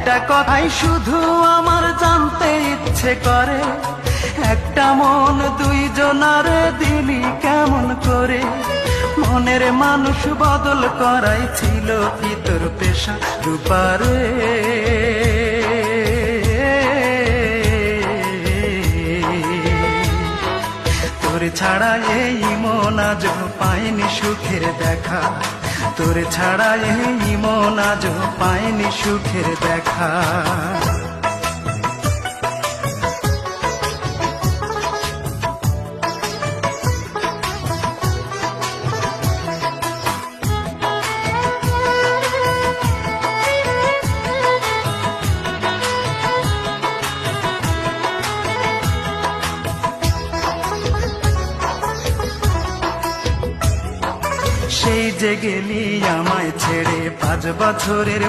একটা কথাই শুধু আমার জানতে ইচ্ছে করে। একটা মন দুইজনারে দিলি কেমন করে? মনের মানুষ বদল করাই ছিল কি তোর পেশা? রূপারে তোর ছাড়া এই মন আজ পাইনি সুখের দেখা। তোর ছাড়া এই মন আজ পায়নি সুখের দেখা। সেই জেগে নিয়ে আমায় ছেড়ে পাঁচ বছরের